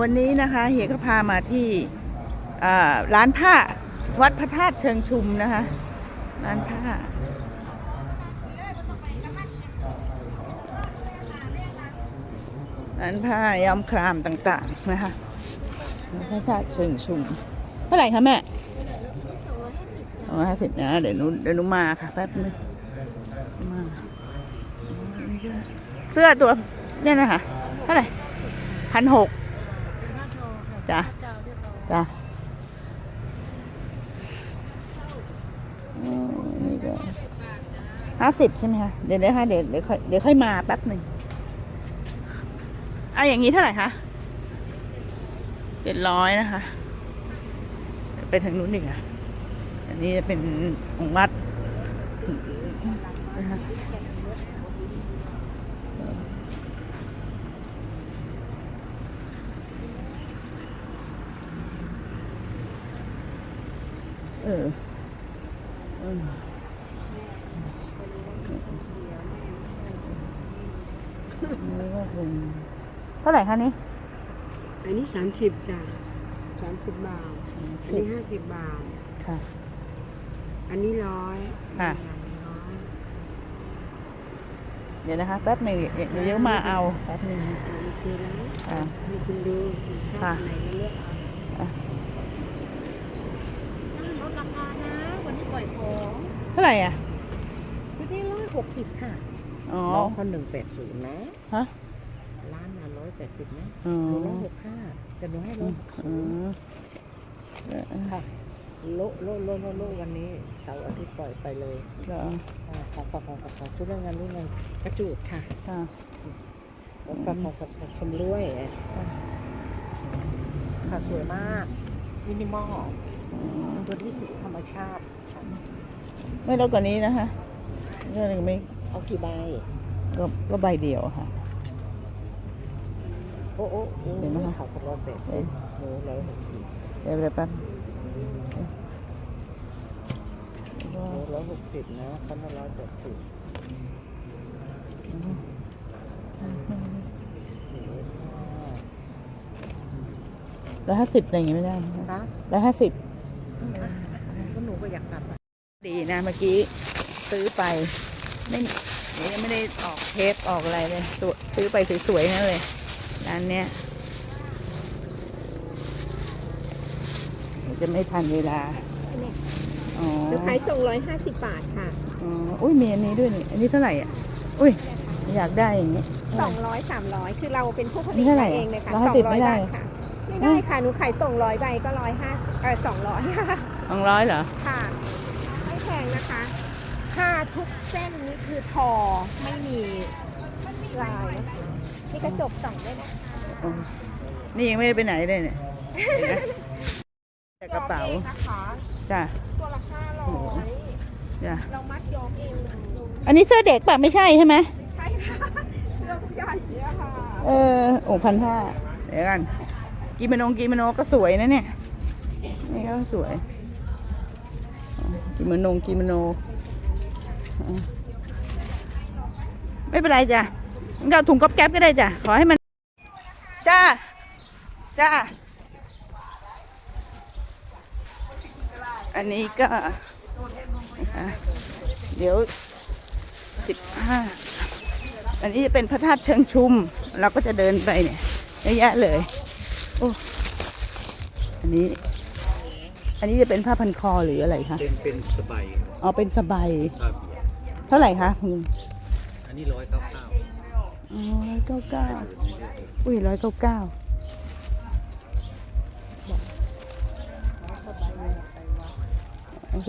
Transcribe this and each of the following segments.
วันนี้นะคะเฮียก็พามาที่ร้านผ้าวัดพระธาตุเชิงชุมนะคะ ร้านผ้า ร้านผ้ายอมครามต่างๆนะคะพระธาตุเชิงชุมเท่าไหร่คะแม่สองร้อยห้าสิบนะเดี๋ยวนุเดี๋ยวนุมาค่ะแป๊บนึงมาเสื้อตัวเนี่ยนะคะเท่าไหร่พันหก จ้ะจ้ะนี่ก็ห้าสิบใช่ไหมคะเดี๋ยวเดี๋ยวค่ะเดี๋ยวเดี๋ยวค่อยเดี๋ยวค่อยมาแป๊บหนึ่งเอาอย่างนี้เท่าไหร่คะเจ็ดร้อยนะคะ ไปทางนู้นอีกอะ อันนี้จะเป็นองค์วัดนะคะ เอออืมนี่ก็เป็นเท่าไหร่คะนี่อันนี้สามสิบจ้ะสามสิบบาท อันนี้ห้าสิบบาท ค่ะ อันนี้ร้อยค่ะร้อยเดี๋ยวนะคะแป๊บหนึ่งเดี๋ยวเดี๋ยวเดี๋ยวมาเอาแป๊บหนึ่งอ่าโอเคแล้วอ่าให้คุณดูคุณชอบค่ะ อันไหนก็เลือกเอา ลดราคานะ วันนี้ปล่อยของ เท่าไหร่อะที่นี่ร้อยหกสิบค่ะอ๋อน้องเขาหนึ่งแปดศูนย์นะฮะร้านน่ะร้อยแปดสิบนะอ๋อหนูร้อยหกห้าแต่หนูให้ร้อยหกสิอืบมเออค่ะโละโละโละโละโละวันนี้เสาร์อาทิตย์ปล่อยไปเลยเหรออ่าของของของของของชุดเรื่องงานรุ่งงานกระจูดค่ะค่ะของของของของของชมรวยค่ะสวยมากมินิมอลอืมตัวที่สีธรรมชาติค่ะ ไม่ลดกว่านี้นะคะก็เลยไม่เอากี่ใบก็ก็ใบเดียวค่ะ โอ้โอ้โอ้เห็นไหมคะเขาร้อยแปดสิบหนูร้อยหกสิบเดี๋ยวเดี๋ยวแป๊บหนูร้อยหกสิบนะเขาไม่ร้อยแปดสิบร้อยห้าสิบอะไรอย่างงี้ไม่ได้นะคะนะร้อยห้าสิบ ก็หนูก็อยากตัดอะ ดีนะเมื่อกี้ซื้อไปไม่เดี๋ยวยังไม่ได้ออกเทปออกอะไรเลยตัวซื้อไปสวยๆนั่นเลยร้านเนี้ยเดี๋ยวจะไม่ทันเวลาอ๋อหนูขายส่งร้อยห้าสิบบาทค่ะอ๋ออุ้ยมีอันนี้ด้วยนี่ อันนี้เท่าไหร่อะ อุ้ย อยากได้อย่างนี้สองร้อยสามร้อยคือเราเป็นผู้ผนี่ลิตเท่าไหร่มาเองเลยค่ะร้อยสห้าองสิบร้อไม่ยได้บาทค่ะ ไม่ได้ค่ะ หนูขายส่งร้อยใบก็ร้อยห้าเออสองร้อยค่ะสองร้อยเหรอ ค่ะไม่แพง นะคะผ้าทุกเส้นนี่คือทอไม่มีลายนะคะมีกระจกส่องด้วยนะคะอ๋อนี่ยังไม่ได้ไปไหนเลยเนี่ยเห็นไหมแต่กระเป๋าย้อมองนะคะจ้ะตัวละห้าร้อยจ้ะเรามัดย้อมเองเลยอันนี้เสื้อเด็กป่ะไม่ใช่ใช่ไหมไม่ใช่ค่ะเสื้อผู้ใหญ่เนี่ยค่ะเออโอ้พันห้าเดี๋ยวกันกิโมโนกิโมโนก็สวยนะเนี่ยนี่ก็สวยอ๋อ กิโมโนกิโมโนไม่เป็นไรจ้ะก็เอาถุงก๊อบแก๊บก็ได้จ้ะ ขอให้มัน จ้า จ้า อันนี้ก็ เดี๋ยวสิบห้าอันนี้จะเป็นพระธาตุเชิงชุม เราก็จะเดินไปเนี่ยเยอะแยะเลย โอ้ อันนี้ อันนี้จะเป็นผ้าพันคอหรืออะไรคะเป็นเป็นสบายอ๋อเป็นสบายครับ เท่าไหร่คะคุณลุงอันนี้ร้อยเก้าเก้าอ๋อร้อยเก้าเก้าอุ้ยร้อยเก้าเก้า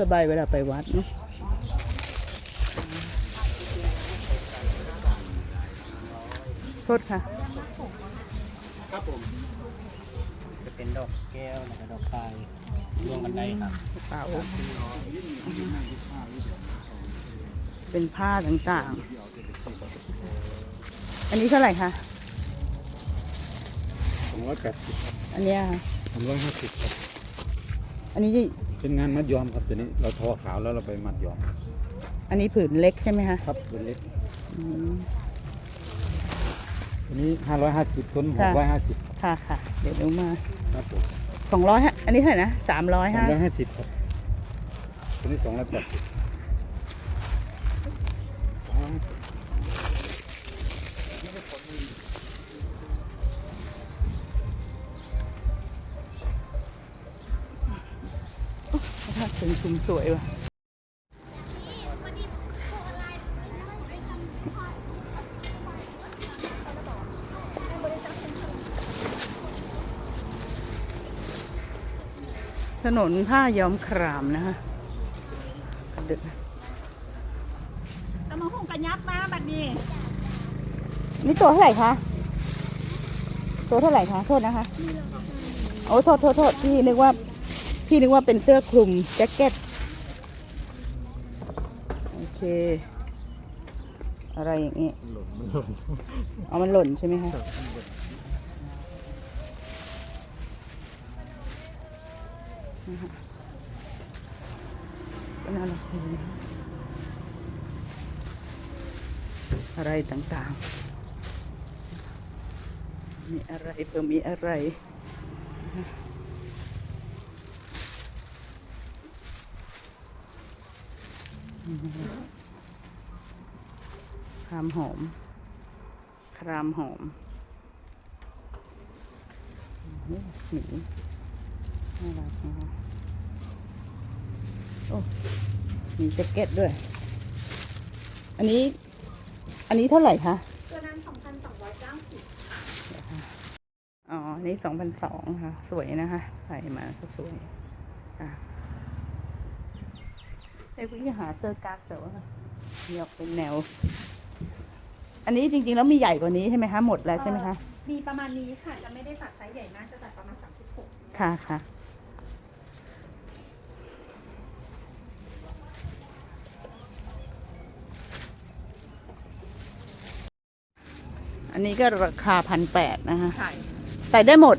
สบายเวลาไปวัดเนาะโทษค่ะ ครับผม จะเป็นดอกแก้วนะครับดอกป ลายลงบันไดครับ กระเป๋า เป็นผ้าต่างๆ อันนี้เท่าไหร่คะ สองร้อยแปดสิบอันเนี้ยค่ะ สองร้อยห้าสิบครับอันนี้ที่เป็นงานมัดย้อมครับตัวนี้เราทอขาวแล้วเราไปมัดย้อมอันนี้ผืนเล็กใช่ไหมคะครับเป็นเล็กอืม ตัวนี้ห้าร้อยห้าสิบต้นหค่ะ กร้อยห้าสิบค่ะค่ะ เดี๋ยวดูมาครับผม สองร้อยอันนี้เท่าไหร่นะสามร้อยสองฮะร้อยห้าสิบครับตัวนี้สองร้อยแปดสิบถ้าถึงชุมสวยว่ะถ นนผ้าย้อมครามนะคะดึกตะมาหุ่งกระยับมาบัดนี้ นี่ตัวเท่าไหร่คะตัวเท่าไหร่คะโทษนะคะ โอ้โทษโทษโทษพี่นึกว่าพี่นึกว่าเป็นเสื้อคลุมแจ็คเก็ตโอเค อะไรอย่างงี้หล่นมันหล่นเอามันหล่นใช่ไหมคะ นะคะก็น่ารักดีนะอะไรต่างๆ มีอะไรเพิ่มมีอะไรครามหอม ครามหอมหมี น่ารักนะคะโอ้มีแจ็คเก็ตด้วย อันนี้ อันนี้เท่าไหร่คะตัวนั้นสองพันสองร้อยเก้าสิบอ๋อ นี่สองพันสองค่ะ สวยนะคะ ใส่มาก็สวยค่ะเอ้ยพี่หาเสื้อกั๊กแต่ว่ามีออกเป็นแนว อันนี้จริงๆแล้วมีใหญ่กว่านี้ใช่ไหมคะ หมดแล้วใช่ไหมคะ มีประมาณนี้ค่ะ จะไม่ได้ตัดไซส์ใหญ่มาก จะตัดประมาณสามสิบหกค่ะค่ะ อันนี้ก็ราคาพันแปดนะคะใช่ใส่ได้หมด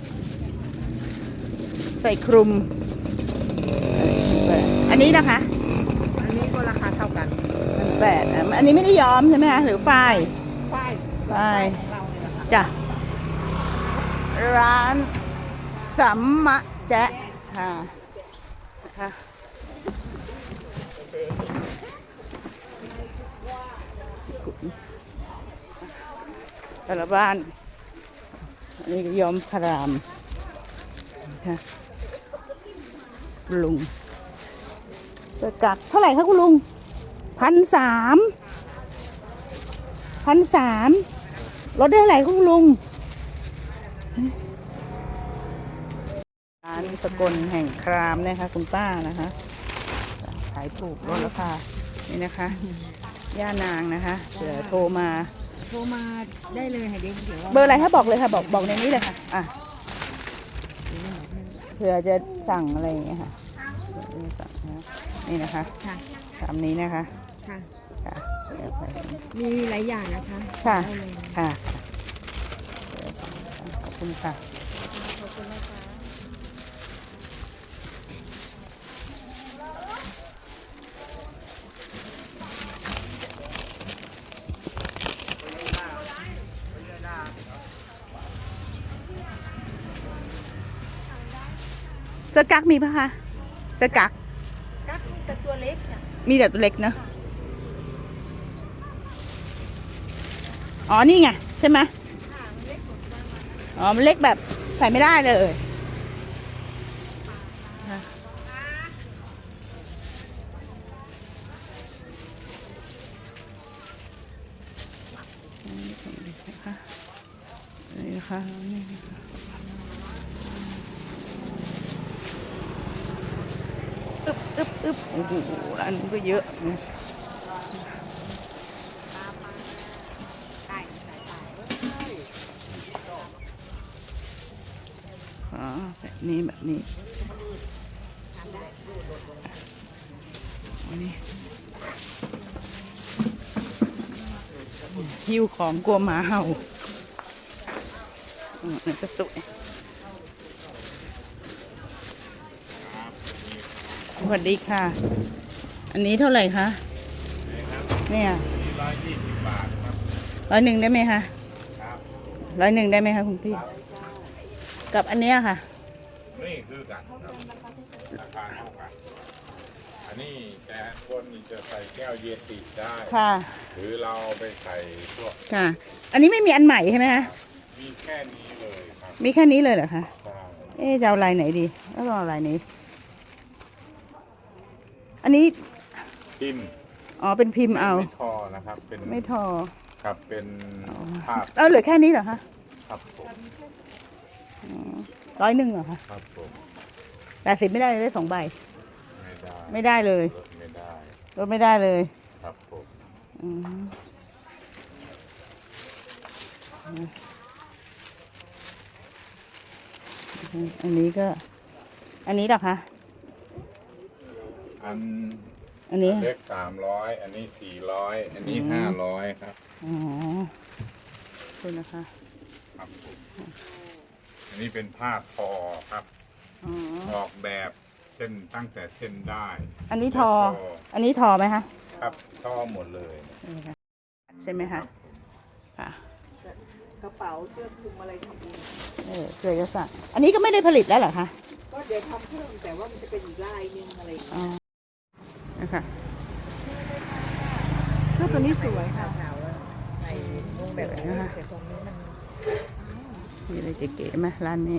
ใส่คลุม อันนี้นะคะอันนี้ก็ราคาเท่ากันพันแปดอะอันนี้ไม่ได้ย้อมใช่ไหมคะหรือฝ้ายฝ้ายฝ้ายของเราเนี่ยนะคะจ้ะร้านสัมมะแจ๊ะค่ะค่ะ แต่ละบ้าน อันนี้ก็ยอมครามค่ะลุงเปิดกักเท่าไหร่คะคุณลุงพันสามพันสามลดได้เท่าไหร่คะคุณลุงร้านสกลแห่งครามนะคะคุณป้านะคะขายถูกลดราคานี่นะคะ ย่านางนะคะเดี๋ยวโทรมา โทรมาได้เลยค่ะเดี๋ยวเดี๋ยวเบอร์อะไรคะบอกเลยค่ะ บอกบอกในนี้เลยค่ะอะเผื่อจะสั่งอะไรอย่างเงี้ยค่ะเผื่อจะสั่งนะนี่นะคะค่ะตามนี้นะคะค่ะ ค่ะเดี๋ยวไปมีหลายอย่างนะคะค่ะได้เลย ค่ะขอบคุณค่ะ เสื้อกั๊กมีปะคะเสื้อกั๊กก็แต่ตัวเล็กค่ะมีแต่ตัวเล็กเนอะอ๋อนี่ไงใช่ไหมอ๋อมันเล็กแบบใส่ไม่ได้เลยค่ะนี่นะคะนี่นะคะ อึบอึบอึบโอ้โหร้านนี้ก็เยอะอ๋อแบบนี้แบบนี้อันนี้หิ้วของกลัวหมาเห่าอืมนี่ก็สวย สวัสดีค่ะ อันนี้เท่าไหร่คะเนี่ยร้อยยี่สิบบาทครับร้อยหนึ่งได้ไหมคะครับร้อยหนึ่งได้ไหมคะคุณพี่ กับอันเนี้ยค่ะ นี่คือกันครับราคาเท่ากัน อันนี้แต่คนนี้จะใส่แก้วเยติได้ค่ะ หรือเราไปใส่พวกค่ะ อันนี้ไม่มีอันใหม่ใช่ไหมคะมีแค่นี้เลยครับมีแค่นี้เลยเหรอคะใช่เอ๊ะจะเอาลายไหนดีก็ต้องเอาลายนี้ อันนี้พิมพ์อ๋อเป็นพิมพ์เอา ไม่ทอนะครับ เป็นไม่ทอครับเป็นอ๋อภาพเอาเหลือแค่นี้เหรอคะครับผมร้อยหนึ่งเหรอคะครับผมแปดสิบไม่ได้เลยได้สองใบ ไม่ได้ไม่ได้เลยลดไม่ได้ลดไม่ได้เลยครับผมอืมอันนี้ก็ อันนี้เหรอคะ อันอันนี้เล็กสามร้อยอันนี้สี่ร้อยอันนี้อืมห้าร้อยครับอ๋อขอบคุณนะคะครับผมอันนี้เป็นผ้าทอครับ อ๋อออกแบบเส้นตั้งแต่เส้นได้อันนี้ทอและอันนี้ทอไหมคะครับทอหมดเลยนี่ค่ะใช่ไหมคะค่ะกระเป๋าเสื้อคลุมอะไรทำเองเออเกลือสักอันนี้ก็ไม่ได้ผลิตแล้วเหรอคะก็เดี๋ยวทำเพิ่มแต่ว่ามันจะเป็นอีกลายหนึงอะไรอย่างเงี้ย อ๋อ นะคะเสื้อตัวนี้สวยค่ะหนาวอะใส่วงแบบนี้แต่ตรงนี้มันมีอะไรเก๋ๆไหมร้านนี้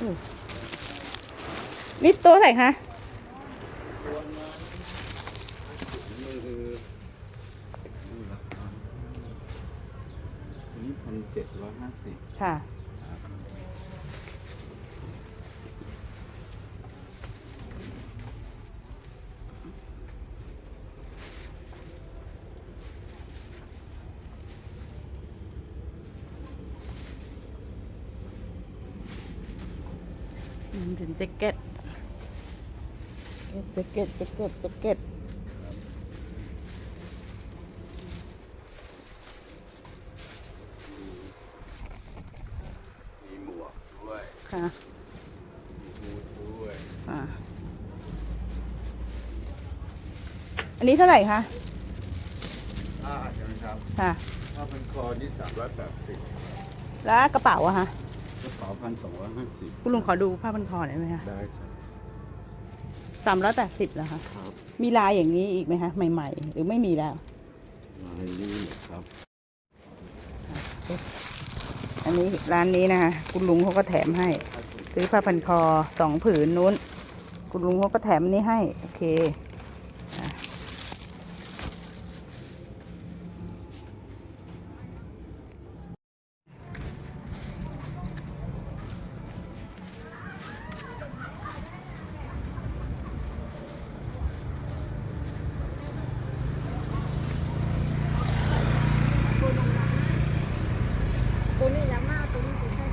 อืมนี่ตัวเท่าไหร่คะอันนี้พันเจ็ดร้อยห้าสิบค่ะอืมเป็นแจ็คเก็ต แจ็คเก็ตแจ็คเก็ตแจ็คเก็ต มีหมวก ด้วยค่ะมีฮูดด้วยอ่าอันนี้เท่าไหร่คะผ้าใช่ไหมครับค่ะผ้าพันคอนี่สามร้อยแปดสิบแล้วกระเป๋าอะคะกระเป๋าพันสองร้อยห้าสิบคุณลุงขอดูผ้าพันคอหน่อยไหมคะได้ครับสามร้อยแปดสิบเหรอคะครับ มีลายอย่างนี้อีกไหมคะใหม่ ๆ หรือไม่มีแล้วลายนี้ครับ อันนี้ร้านนี้นะคะคุณลุงเขาก็แถมให้ ซื้อผ้าพันคอสองผืนนู้น คุณลุงเขาก็แถมอันนี้ให้ โอเคอะ ตัวนี้ยามาตัวนี้ตัวใช่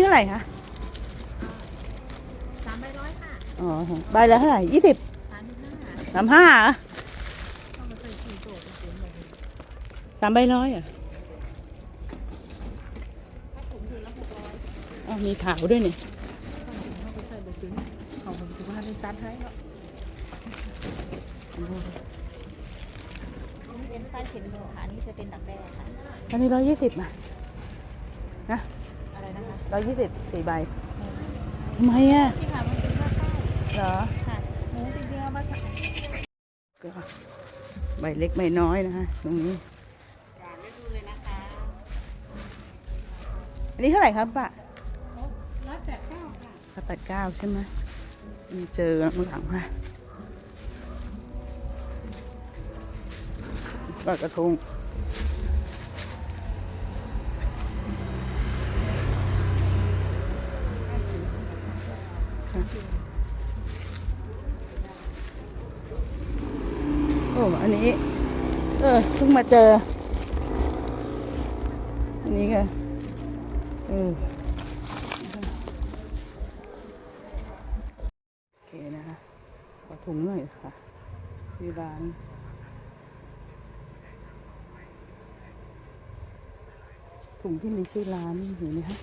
นี่เท่าไหร่คะสามใบร้อยค่ะอ๋อใบละเท่าไหร่ยี่สิบสามสิบห้าสามห้าเหรอต้องมาใส่สี่ตัวเป็นเสียงแบบนี้สามใบร้อยเหรอะอ๋อมีขาวด้วยนี่ต้องเอาไปใส่แบบนี้ของผมถือว่าเป็นตัดให้แล้วนี่เป็นไส้เข็มหมูค่ะอันนี่จะเป็นดักแด้ค่ะอันนี้ร้อยยี่สิบอะนะอะไรนะคะร้อยยี่สิบสี่ใบทำไมอะที่ค่ะมันเป็นว่าใต้เหรอค่ะหมูจริงๆเอามาใส่ก็ใบเล็กใบน้อยนะคะตรงนี้จานแล้วดูเลยนะคะอันนี้เท่าไหร่ครับป้าร้อยแปดเก้าค่ะร้อยแปดเก้าใช่ไหมมีเจอข้างหลังค่ะปลากระทง โอ้อันนี้ เออเพิ่งมาเจอ อันนี้ก็เออโอเคนะคะขอถุงหน่อยค่ะชื่ร้านถุงที่มีชื่อร้านอยู่นี่ฮะ